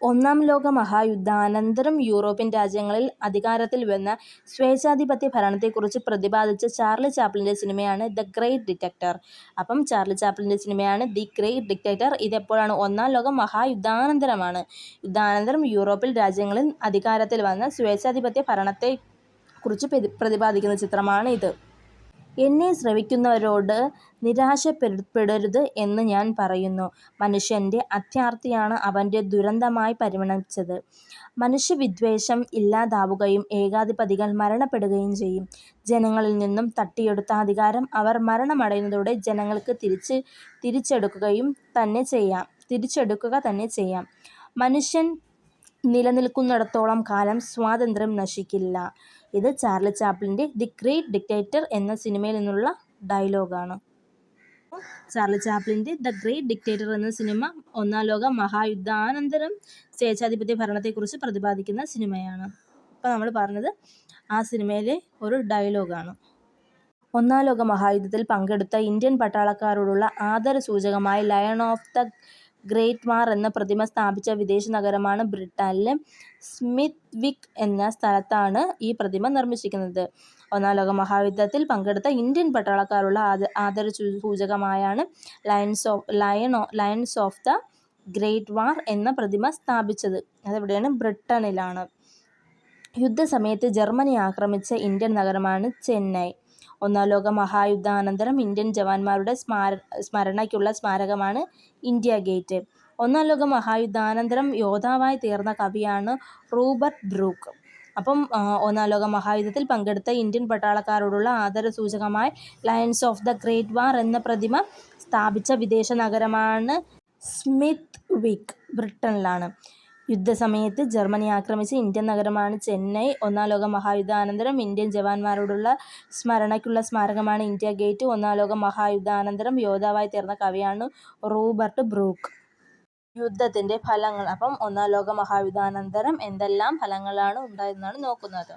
ഒന്നാം ലോക മഹായുദ്ധാനന്തരം യൂറോപ്യൻ രാജ്യങ്ങളിൽ അധികാരത്തിൽ വന്ന സ്വേച്ഛാധിപത്യ ഭരണത്തെക്കുറിച്ച് പ്രതിപാദിച്ച ചാർലി ചാപ്ലിന്റെ സിനിമയാണ് ദ ഗ്രേറ്റ് ഡിറ്റക്ടർ അപ്പം ചാർലി ചാപ്ലിന്റെ സിനിമയാണ് ദി ഗ്രേറ്റ് ഡിറ്റക്ടർ ഇതെപ്പോഴാണ്? ഒന്നാം ലോക മഹായുദ്ധാനന്തരമാണ്. യുദ്ധാനന്തരം യൂറോപ്യൻ രാജ്യങ്ങളിൽ അധികാരത്തിൽ വന്ന സ്വേച്ഛാധിപത്യ ഭരണത്തെ കുറിച്ച് പ്രതിപാദിക്കുന്ന ചിത്രമാണ് ഇത്. എന്നെ ശ്രവിക്കുന്നവരോട് നിരാശപ്പെടരുത് എന്ന് ഞാൻ പറയുന്നു. മനുഷ്യന്റെ അത്യാർത്തിയാണ് അവന്റെ ദുരന്തമായി പരിണമിച്ചത്. മനുഷ്യവിദ്വേഷം ഇല്ലാതാവുകയും ഏകാധിപതികൾ മരണപ്പെടുകയും ചെയ്യും. ജനങ്ങളിൽ നിന്നും തട്ടിയെടുത്ത അധികാരം അവർ മരണമടയുന്നതോടെ ജനങ്ങൾക്ക് തിരിച്ച് തിരിച്ചെടുക്കുകയും തന്നെ ചെയ്യാം തിരിച്ചെടുക്കുക തന്നെ ചെയ്യാം. മനുഷ്യൻ നിലനിൽക്കുന്നിടത്തോളം കാലം സ്വാതന്ത്ര്യം നശിക്കില്ല. ഇത് ചാർലി ചാപ്ലിന്റെ ദി ഗ്രേറ്റ് ഡിക്റ്റേറ്റർ എന്ന സിനിമയിൽ നിന്നുള്ള ഡയലോഗാണ്. ചാർലി ചാപ്ലിന്റെ ദ ഗ്രേറ്റ് ഡിക്റ്റേറ്റർ എന്ന സിനിമ ഒന്നാം ലോക മഹായുദ്ധാനന്തരം സ്വേച്ഛാധിപത്യ ഭരണത്തെക്കുറിച്ച് പ്രതിപാദിക്കുന്ന സിനിമയാണ്. ഇപ്പോൾ നമ്മൾ പറഞ്ഞത് ആ സിനിമയിലെ ഒരു ഡയലോഗാണ്. ഒന്നാം ലോക മഹായുദ്ധത്തിൽ പങ്കെടുത്ത ഇന്ത്യൻ പട്ടാളക്കാരോടുള്ള ആദരസൂചകമായി lion of the great war എന്ന പ്രതിമ സ്ഥാപിച്ച വിദേശ നഗരമാണ് ബ്രിട്ടനിലെ സ്മിത്ത്വിക്ക് എന്ന സ്ഥലത്താണ് ഈ പ്രതിമ നിർമ്മിച്ചിരിക്കുന്നത്. ഒന്നാം ലോക മഹായുദ്ധത്തിൽ പങ്കെടുത്ത ഇന്ത്യൻ പട്ടാളക്കാരുള്ള ആദ ആദര സൂചകമായാണ് lions of ലയണോ lions of the great war എന്ന പ്രതിമ സ്ഥാപിച്ചത്. അതെവിടെയാണ്? ബ്രിട്ടനിലാണ്. യുദ്ധസമയത്ത് ജർമ്മനി ആക്രമിച്ച ഇന്ത്യൻ നഗരമാണ് ചെന്നൈ. ഒന്നാം ലോക മഹായുദ്ധാനന്തരം ഇന്ത്യൻ ജവാന്മാരുടെ സ്മാര സ്മരണയ്ക്കുള്ള സ്മാരകമാണ് ഇന്ത്യ ഗേറ്റ്. ഒന്നാം ലോക മഹായുദ്ധാനന്തരം യോദ്ധാവായി തീർന്ന കവിയാണ് റൂബർട്ട് ബ്രൂക്ക്. അപ്പം ഒന്നാം ലോക മഹായുദ്ധത്തിൽ പങ്കെടുത്ത ഇന്ത്യൻ പട്ടാളക്കാരോടുള്ള ആദര സൂചകമായി lions of the great war എന്ന പ്രതിമ സ്ഥാപിച്ച വിദേശ നഗരമാണ് സ്മിത്ത് വിക്ക് ബ്രിട്ടനിലാണ്. യുദ്ധസമയത്ത് ജർമ്മനി ആക്രമിച്ച ഇന്ത്യൻ നഗരമാണ് ചെന്നൈ. ഒന്നാം ലോക മഹായുദ്ധാനന്തരം ഇന്ത്യൻ ജവാന്മാരോടുള്ള സ്മരണയ്ക്കുള്ള സ്മാരകമാണ് ഇന്ത്യ ഗേറ്റ്. ഒന്നാം ലോക മഹായുദ്ധാനന്തരം യോദ്ധാവായി തീർന്ന കവിയാണ് റൂബർട്ട് ബ്രൂക്ക്. യുദ്ധത്തിന്റെ ഫലങ്ങൾ. അപ്പം ഒന്നാം ലോക മഹായുദ്ധാനന്തരം എന്തെല്ലാം ഫലങ്ങളാണ് ഉണ്ടായതെന്നാണ് നോക്കുന്നത്.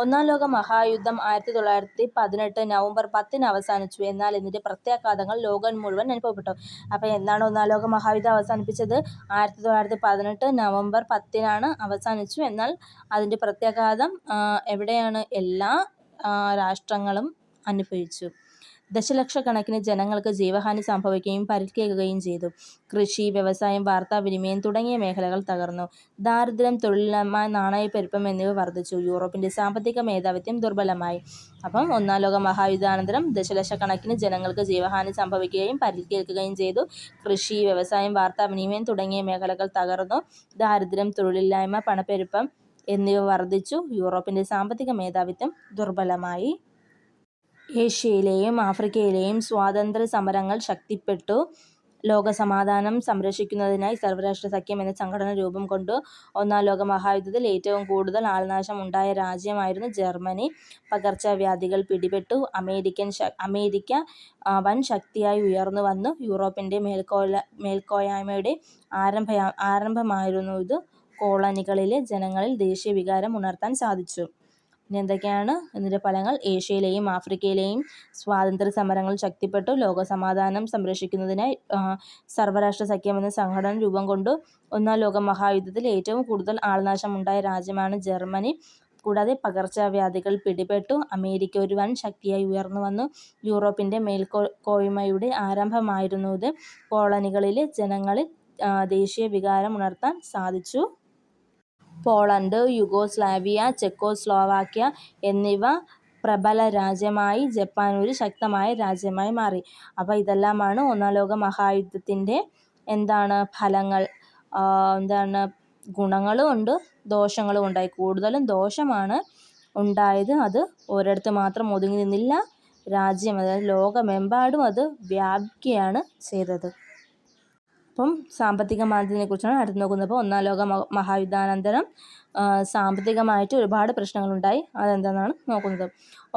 ഒന്നാം ലോക മഹായുദ്ധം ആയിരത്തി തൊള്ളായിരത്തി പതിനെട്ട് നവംബർ പത്തിന് അവസാനിച്ചു. എന്നാൽ ഇതിന്റെ പ്രത്യാഘാതങ്ങൾ ലോകം മുഴുവൻ അനുഭവപ്പെട്ടു. അപ്പോൾ എന്നാണ് ഒന്നാം ലോക മഹായുദ്ധം അവസാനിപ്പിച്ചത്? ആയിരത്തി തൊള്ളായിരത്തി പതിനെട്ട് നവംബർ പത്തിനാണ് അവസാനിച്ചു. എന്നാൽ അതിന്റെ പ്രത്യാഘാതം എവിടെയാണ്? എല്ലാ രാഷ്ട്രങ്ങളും അനുഭവിച്ചു. ദശലക്ഷക്കണക്കിന് ജനങ്ങൾക്ക് ജീവഹാനി സംഭവിക്കുകയും പരിക്കേൽക്കുകയും ചെയ്തു. കൃഷി, വ്യവസായം, വാർത്താവിനിമയം തുടങ്ങിയ മേഖലകൾ തകർന്നു. ദാരിദ്ര്യം, തൊഴിലില്ലായ്മ, നാണയപ്പെരുപ്പം എന്നിവ വർദ്ധിച്ചു യൂറോപ്പിന്റെ സാമ്പത്തിക മേധാവിത്വം ദുർബലമായി. അപ്പം ഒന്നാം ലോക മഹായുദ്ധാനന്തരം ദശലക്ഷക്കണക്കിന് ജനങ്ങൾക്ക് ജീവഹാനി സംഭവിക്കുകയും പരിക്കേൽക്കുകയും ചെയ്തു. കൃഷി, വ്യവസായം, വാർത്താവിനിമയം തുടങ്ങിയ മേഖലകൾ തകർന്നു. ദാരിദ്ര്യം, തൊഴിലില്ലായ്മ, പണപ്പെരുപ്പം എന്നിവ വർദ്ധിച്ചു യൂറോപ്പിന്റെ സാമ്പത്തിക മേധാവിത്വം ദുർബലമായി. ഏഷ്യയിലെയും ആഫ്രിക്കയിലെയും സ്വാതന്ത്ര്യ സമരങ്ങൾ ശക്തിപ്പെട്ടു. ലോകസമാധാനം സംരക്ഷിക്കുന്നതിനായി സർവരാഷ്ട്ര സഖ്യം എന്ന സംഘടന രൂപം കൊണ്ടു. ഒന്നാം ലോക മഹായുദ്ധത്തിൽ ഏറ്റവും കൂടുതൽ ആൾനാശം ഉണ്ടായ രാജ്യമായിരുന്നു ജർമ്മനി. പകർച്ചവ്യാധികൾ പിടിപെട്ടു. അമേരിക്കൻ അമേരിക്ക വൻ ശക്തിയായി ഉയർന്നു വന്നു യൂറോപ്പിന്റെ മേൽക്കോയ്മയുടെ ആരംഭമായിരുന്നു ഇത്. കോളനികളിലെ ജനങ്ങളിൽ ദേശീയവികാരം ഉണർത്താൻ സാധിച്ചു. ഇനി എന്തൊക്കെയാണ് ഇതിന്റെ ഫലങ്ങൾ? ഏഷ്യയിലെയും ആഫ്രിക്കയിലെയും സ്വാതന്ത്ര്യ സമരങ്ങൾ ശക്തിപ്പെട്ടു. ലോകസമാധാനം സംരക്ഷിക്കുന്നതിനായി സർവരാഷ്ട്രസഖ്യം എന്ന സംഘടന രൂപം കൊണ്ടു. ഒന്നാം ലോക മഹായുദ്ധത്തിൽ ഏറ്റവും കൂടുതൽ ആൾനാശം ഉണ്ടായ രാജ്യമാണ് ജർമ്മനി. കൂടാതെ പകർച്ചവ്യാധികൾ പിടിപെട്ടു. അമേരിക്ക ഒരു വൻ ശക്തിയായി ഉയർന്നു വന്നു യൂറോപ്പിന്റെ മേൽക്കോയ്മയുടെ ആരംഭമായിരുന്നു ഇത്. കോളനികളിലെ ജനങ്ങളിൽ ദേശീയ വികാരം ഉണർത്താൻ സാധിച്ചു. പോളണ്ട്, യുഗോസ്ലാവിയ, ചെക്കോസ്ലോവാക്യ എന്നിവ പ്രബല രാജ്യമായി. ജപ്പാൻ ഒരു ശക്തമായ രാജ്യമായി മാറി. അപ്പോൾ ഇതെല്ലാമാണ് ഒന്നാം ലോക മഹായുദ്ധത്തിന്റെ എന്താണ് ഫലങ്ങൾ. എന്താണ് ഗുണങ്ങളും ഉണ്ട് ദോഷങ്ങളും ഉണ്ടായി. കൂടുതലും ദോഷമാണ് ഉണ്ടായത്. അത് ഒരിടത്ത് മാത്രം ഒതുങ്ങി നിന്നില്ല. രാജ്യം അതായത് ലോകമെമ്പാടും അത് വ്യാപിക്കുകയാണ് ചെയ്തത്. അപ്പം സാമ്പത്തിക മാന്ദ്യത്തെക്കുറിച്ചാണ് അടുത്ത് നോക്കുന്നത്. അപ്പോൾ ഒന്നാം ലോക മഹായുദ്ധാനന്തരം സാമ്പത്തികമായിട്ട് ഒരുപാട് പ്രശ്നങ്ങളുണ്ടായി. അതെന്താണെന്നാണ് നോക്കുന്നത്.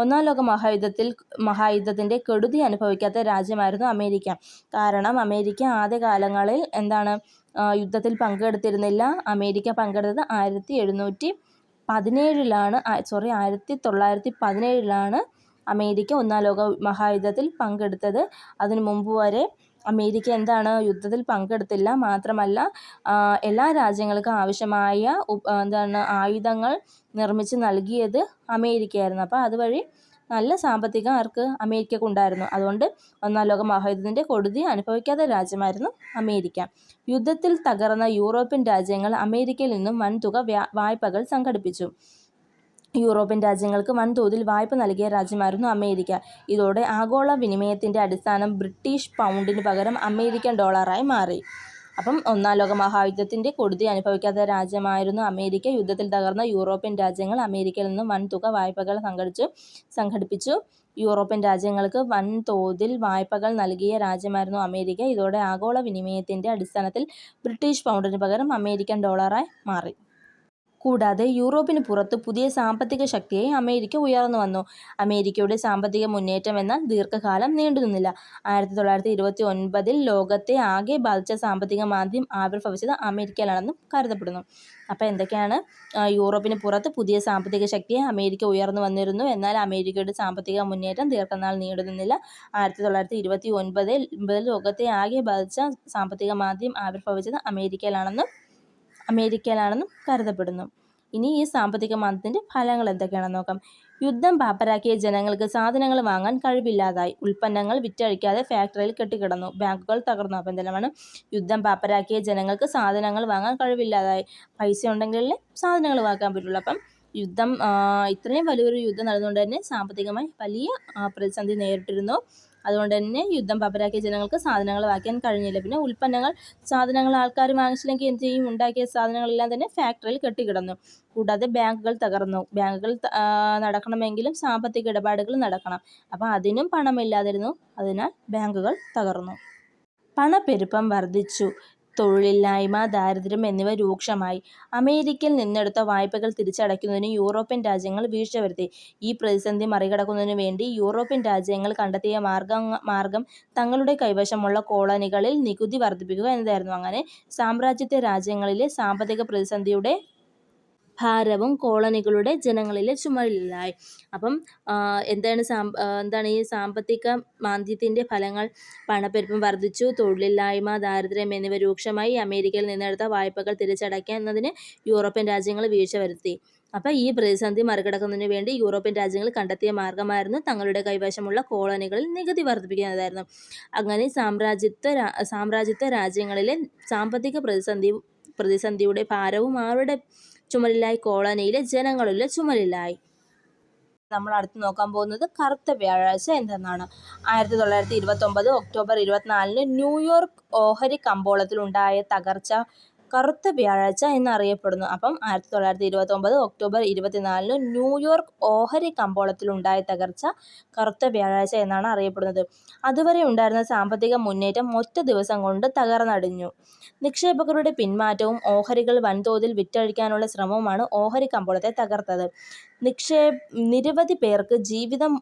ഒന്നാം ലോക മഹായുദ്ധത്തിൽ മഹായുദ്ധത്തിന്റെ കെടുതി അനുഭവിക്കാത്ത രാജ്യമായിരുന്നു അമേരിക്ക. കാരണം അമേരിക്ക ആദ്യകാലങ്ങളിൽ എന്താണ് യുദ്ധത്തിൽ പങ്കെടുത്തിരുന്നില്ല. അമേരിക്ക പങ്കെടുത്തത് ആയിരത്തി എഴുന്നൂറ്റി പതിനേഴിലാണ് സോറി ആയിരത്തി തൊള്ളായിരത്തി പതിനേഴിലാണ് അമേരിക്ക ഒന്നാം ലോക മഹായുദ്ധത്തിൽ പങ്കെടുത്തത്. അതിനു മുമ്പ് വരെ അമേരിക്ക എന്താണ് യുദ്ധത്തിൽ പങ്കെടുത്തില്ല. മാത്രമല്ല എല്ലാ രാജ്യങ്ങൾക്കും ആവശ്യമായ എന്താണ് ആയുധങ്ങൾ നിർമ്മിച്ച് നൽകിയത് അമേരിക്കയായിരുന്നു. അപ്പോൾ അതുവഴി നല്ല സാമ്പത്തികം ആർക്ക് അമേരിക്കക്ക് ഉണ്ടായിരുന്നു അതുകൊണ്ട് ഒന്നാം ലോക മഹായുദ്ധത്തിന്റെ കൊടുതി അനുഭവിക്കാത്ത രാജ്യമായിരുന്നു അമേരിക്ക. യുദ്ധത്തിൽ തകർന്ന യൂറോപ്യൻ രാജ്യങ്ങൾ അമേരിക്കയിൽ നിന്നും വൻതുക വായ്പകൾ സംഘടിപ്പിച്ചു. യൂറോപ്യൻ രാജ്യങ്ങൾക്ക് വൻതോതിൽ വായ്പ നൽകിയ രാജ്യമായിരുന്നു അമേരിക്ക. ഇതോടെ ആഗോള വിനിമയത്തിന്റെ അടിസ്ഥാനം ബ്രിട്ടീഷ് പൗണ്ടിന് പകരം അമേരിക്കൻ ഡോളറായി മാറി. അപ്പം ഒന്നാം ലോക മഹായുദ്ധത്തിന്റെ കൊടുതി അനുഭവിക്കാത്ത രാജ്യമായിരുന്നു അമേരിക്ക. യുദ്ധത്തിൽ തകർന്ന യൂറോപ്യൻ രാജ്യങ്ങൾ അമേരിക്കയിൽ നിന്നും വൻതുക വായ്പകൾ സംഘടിച്ചു സംഘടിപ്പിച്ചു. യൂറോപ്യൻ രാജ്യങ്ങൾക്ക് വൻതോതിൽ വായ്പകൾ നൽകിയ രാജ്യമായിരുന്നു അമേരിക്ക. ഇതോടെ ആഗോള വിനിമയത്തിന്റെ അടിസ്ഥാനത്തിൽ ബ്രിട്ടീഷ് പൗണ്ടിന് പകരം അമേരിക്കൻ ഡോളറായി മാറി. കൂടാതെ യൂറോപ്പിന് പുറത്ത് പുതിയ സാമ്പത്തിക ശക്തിയായി അമേരിക്ക ഉയർന്നു വന്നു. അമേരിക്കയുടെ സാമ്പത്തിക മുന്നേറ്റം എന്നാൽ ദീർഘകാലം നീണ്ടുനിന്നില്ല ആയിരത്തി തൊള്ളായിരത്തി ഇരുപത്തി ഒൻപതിൽ ലോകത്തെ ആകെ ബാധിച്ച സാമ്പത്തിക മാന്ദ്യം ആവിർഭവിച്ചത് അമേരിക്കയിലാണെന്നും കരുതപ്പെടുന്നു. അപ്പോൾ എന്തൊക്കെയാണ് യൂറോപ്പിന് പുറത്ത് പുതിയ സാമ്പത്തിക ശക്തിയെ അമേരിക്ക ഉയർന്നു വന്നിരുന്നു എന്നാൽ അമേരിക്കയുടെ സാമ്പത്തിക മുന്നേറ്റം ദീർഘനാൾ നീണ്ടുനിന്നില്ല ആയിരത്തി തൊള്ളായിരത്തി ഇരുപത്തി ഒൻപതിൽ ലോകത്തെ ആകെ ബാധിച്ച സാമ്പത്തിക മാന്ദ്യം ആവിർഭവിച്ചത് അമേരിക്കയിലാണെന്നും അമേരിക്കയിലാണെന്നും കരുതപ്പെടുന്നു. ഇനി ഈ സാമ്പത്തിക മാന്ദ്യത്തിന്റെ ഫലങ്ങൾ എന്തൊക്കെയാണെന്ന് നോക്കാം. യുദ്ധം പാപ്പരാക്കിയ ജനങ്ങൾക്ക് സാധനങ്ങൾ വാങ്ങാൻ കഴിവില്ലാതായി. ഉൽപ്പന്നങ്ങൾ വിറ്റഴിക്കാതെ ഫാക്ടറിയിൽ കെട്ടിക്കിടന്നു. ബാങ്കുകൾ തകർന്നു. അപ്പം എന്തെല്ലാമാണ് യുദ്ധം പാപ്പരാക്കിയ ജനങ്ങൾക്ക് സാധനങ്ങൾ വാങ്ങാൻ കഴിവില്ലാതായി. പൈസ ഉണ്ടെങ്കിലല്ലേ സാധനങ്ങൾ വാങ്ങാൻ പറ്റുള്ളൂ. അപ്പം യുദ്ധം ഇത്രയും വലിയൊരു യുദ്ധം നടന്നുകൊണ്ട് തന്നെ സാമ്പത്തികമായി വലിയ പ്രതിസന്ധി നേരിട്ടിരുന്നു. അതുകൊണ്ട് തന്നെ യുദ്ധം പാപ്പരാക്കിയ ജനങ്ങൾക്ക് സാധനങ്ങൾ വാങ്ങിക്കാൻ കഴിഞ്ഞില്ല. പിന്നെ ഉൽപ്പന്നങ്ങൾ സാധനങ്ങൾ ആൾക്കാർ വാങ്ങിച്ചില്ലെങ്കിൽ എന്ത് ചെയ്യും? ഉണ്ടാക്കിയ സാധനങ്ങളെല്ലാം തന്നെ ഫാക്ടറിയിൽ കെട്ടിക്കിടന്നു. കൂടാതെ ബാങ്കുകൾ തകർന്നു. ബാങ്കുകൾ നടക്കണമെങ്കിലും സാമ്പത്തിക ഇടപാടുകൾ നടക്കണം. അപ്പോൾ അതിനും പണമില്ലാതിരുന്നു. അതിനാൽ ബാങ്കുകൾ തകർന്നു. പണപ്പെരുപ്പം വർദ്ധിച്ചു. തൊഴിലില്ലായ്മ ദാരിദ്ര്യം എന്നിവ രൂക്ഷമായി. അമേരിക്കയിൽ നിന്നെടുത്ത വായ്പകൾ തിരിച്ചടയ്ക്കുന്നതിന് യൂറോപ്യൻ രാജ്യങ്ങൾ വീഴ്ച വരുത്തി. ഈ പ്രതിസന്ധി മറികടക്കുന്നതിനു വേണ്ടി യൂറോപ്യൻ രാജ്യങ്ങൾ കണ്ടെത്തിയ മാർഗം മാർഗം തങ്ങളുടെ കൈവശമുള്ള കോളനികളിൽ നികുതി വർദ്ധിപ്പിക്കുക എന്നതായിരുന്നു. അങ്ങനെ സാമ്രാജ്യത്തെ രാജ്യങ്ങളിലെ സാമ്പത്തിക പ്രതിസന്ധിയുടെ ഭാരവും കോളനികളുടെ ജനങ്ങളിലെ ചുമലിലായി അപ്പം എന്താണ് എന്താണ് ഈ സാമ്പത്തിക മാന്ദ്യത്തിന്റെ ഫലങ്ങൾ? പണപ്പെരുപ്പം വർദ്ധിച്ചു തൊഴിലില്ലായ്മ ദാരിദ്ര്യം എന്നിവ രൂക്ഷമായി അമേരിക്കയിൽ നിന്നെടുത്ത വായ്പകൾ തിരിച്ചടയ്ക്കുന്നതിന് യൂറോപ്യൻ രാജ്യങ്ങൾ വീഴ്ച വരുത്തി. അപ്പോൾ ഈ പ്രതിസന്ധി മറികടക്കുന്നതിന് വേണ്ടി യൂറോപ്യൻ രാജ്യങ്ങൾ കണ്ടെത്തിയ മാർഗമായിരുന്നു തങ്ങളുടെ കൈവശമുള്ള കോളനികളിൽ നികുതി വർദ്ധിപ്പിക്കുന്നതായിരുന്നു. അങ്ങനെ സാമ്രാജ്യത്വ സാമ്രാജ്യത്വ രാജ്യങ്ങളിലെ സാമ്പത്തിക പ്രതിസന്ധി പ്രതിസന്ധിയുടെ ഭാരവും അവരുടെ ചുമലിലായി കോളനിയിലെ ജനങ്ങളിലെ ചുമലിലായി. നമ്മൾ അടുത്ത് നോക്കാൻ പോകുന്നത് കറുത്ത വ്യാഴാഴ്ച എന്തെന്നാണ്. ആയിരത്തി തൊള്ളായിരത്തി ഇരുപത്തൊമ്പത് ഒക്ടോബർ ഇരുപത്തിനാലിന് ന്യൂയോർക്ക് ഓഹരി കമ്പോളത്തിലുണ്ടായ തകർച്ച കറുത്ത വ്യാഴാഴ്ച എന്നറിയപ്പെടുന്നു. അപ്പം ആയിരത്തി തൊള്ളായിരത്തി ഇരുപത്തൊമ്പത് ഒക്ടോബർ ഇരുപത്തിനാലിന് ന്യൂയോർക്ക് ഓഹരി കമ്പോളത്തിലുണ്ടായ തകർച്ച കറുത്ത വ്യാഴാഴ്ച എന്നാണ് അറിയപ്പെടുന്നത്. അതുവരെ ഉണ്ടായിരുന്ന സാമ്പത്തിക മുന്നേറ്റം ഒറ്റ ദിവസം കൊണ്ട് തകർന്നടിഞ്ഞു. നിക്ഷേപകരുടെ പിന്മാറ്റവും ഓഹരികൾ വൻതോതിൽ വിറ്റഴിക്കാനുള്ള ശ്രമവുമാണ് ഓഹരി കമ്പോളത്തെ തകർത്തത്. നിക്ഷേ നിരവധി പേർക്ക് ജീവിതം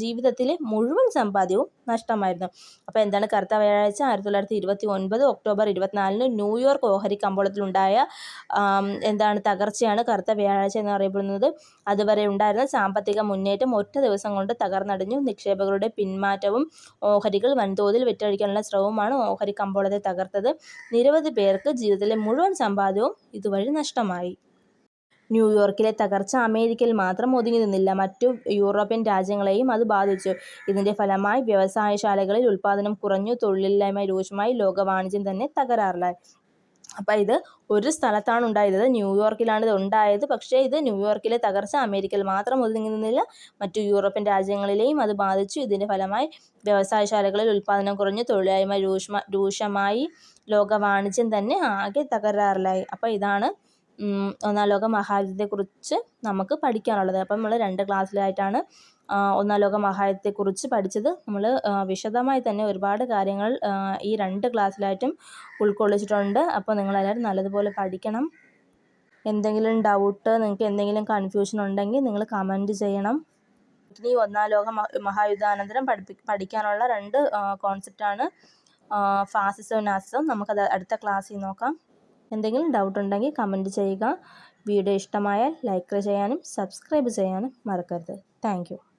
ജീവിതത്തിലെ മുഴുവൻ സമ്പാദ്യവും നഷ്ടമായിരുന്നു. അപ്പോൾ എന്താണ് കറുത്ത വ്യാഴാഴ്ച ആയിരത്തി തൊള്ളായിരത്തി ഇരുപത്തി ഒൻപത് ഒക്ടോബർ ഇരുപത്തിനാലിന് ന്യൂയോർക്ക് ഓഹരി കമ്പോളത്തിലുണ്ടായ എന്താണ് തകർച്ചയാണ് കറുത്ത വ്യാഴാഴ്ച എന്ന് പറയപ്പെടുന്നത് അതുവരെ ഉണ്ടായിരുന്ന സാമ്പത്തിക മുന്നേറ്റം ഒറ്റ ദിവസം കൊണ്ട് തകർന്നടിഞ്ഞു. നിക്ഷേപകരുടെ പിന്മാറ്റവും ഓഹരികൾ വൻതോതിൽ വിറ്റഴിക്കാനുള്ള ശ്രമവുമാണ് ഓഹരി കമ്പോളത്തെ തകർത്തത്. നിരവധി പേർക്ക് ജീവിതത്തിലെ മുഴുവൻ സമ്പാദ്യവും ഇതുവഴി നഷ്ടമായി. ന്യൂയോർക്കിലെ തകർച്ച അമേരിക്കയിൽ മാത്രം ഒതുങ്ങി നിന്നില്ല. മറ്റു യൂറോപ്യൻ രാജ്യങ്ങളെയും അത് ബാധിച്ചു. ഇതിന്റെ ഫലമായി വ്യവസായശാലകളിൽ ഉൽപ്പാദനം കുറഞ്ഞു തൊഴിലില്ലായ്മ രൂക്ഷമായി ലോകവാണിജ്യം തന്നെ തകരാറിലായി. അപ്പം ഇത് ഒരു സ്ഥലത്താണ് ഉണ്ടായത് ന്യൂയോർക്കിലാണ് ഇത് ഉണ്ടായത്. പക്ഷേ ഇത് ന്യൂയോർക്കിലെ തകർച്ച അമേരിക്കയിൽ മാത്രം ഒതുങ്ങി നിന്നില്ല. മറ്റു യൂറോപ്യൻ രാജ്യങ്ങളിലെയും അത് ബാധിച്ചു. ഇതിന്റെ ഫലമായി വ്യവസായശാലകളിൽ ഉൽപ്പാദനം കുറഞ്ഞു തൊഴിലില്ലായ്മ രൂക്ഷ രൂക്ഷമായി ലോക വാണിജ്യം തന്നെ ആകെ തകരാറിലായി. അപ്പോൾ ഇതാണ് ഒന്നാം ലോക മഹായുദ്ധത്തെക്കുറിച്ച് നമുക്ക് പഠിക്കാനുള്ളത്. അപ്പം നമ്മൾ രണ്ട് ക്ലാസ്സിലായിട്ടാണ് ഒന്നാം ലോക മഹായുദ്ധത്തെക്കുറിച്ച് പഠിച്ചത്. നമ്മൾ വിശദമായി തന്നെ ഒരുപാട് കാര്യങ്ങൾ ഈ രണ്ട് ക്ലാസ്സിലായിട്ടും ഉൾക്കൊള്ളിച്ചിട്ടുണ്ട്. അപ്പോൾ നിങ്ങളെല്ലാവരും നല്ലതുപോലെ പഠിക്കണം. എന്തെങ്കിലും ഡൗട്ട് നിങ്ങൾക്ക് എന്തെങ്കിലും കൺഫ്യൂഷൻ ഉണ്ടെങ്കിൽ നിങ്ങൾ കമന്റ് ചെയ്യണം. ഇനി ഒന്നാം ലോക മഹായുദ്ധാനന്തരം പഠിപ്പി പഠിക്കാനുള്ള രണ്ട് കോൺസെപ്റ്റാണ് ഫാസിസവും നാസിസവും നമുക്കത് അടുത്ത ക്ലാസ്സിൽ നോക്കാം. എന്തെങ്കിലും ഡൗട്ട് ഉണ്ടെങ്കിൽ കമന്റ് ചെയ്യുക. വീഡിയോ ഇഷ്ടമായാൽ ലൈക്ക് ചെയ്യാനും സബ്സ്ക്രൈബ് ചെയ്യാനും മറക്കരുത്. താങ്ക്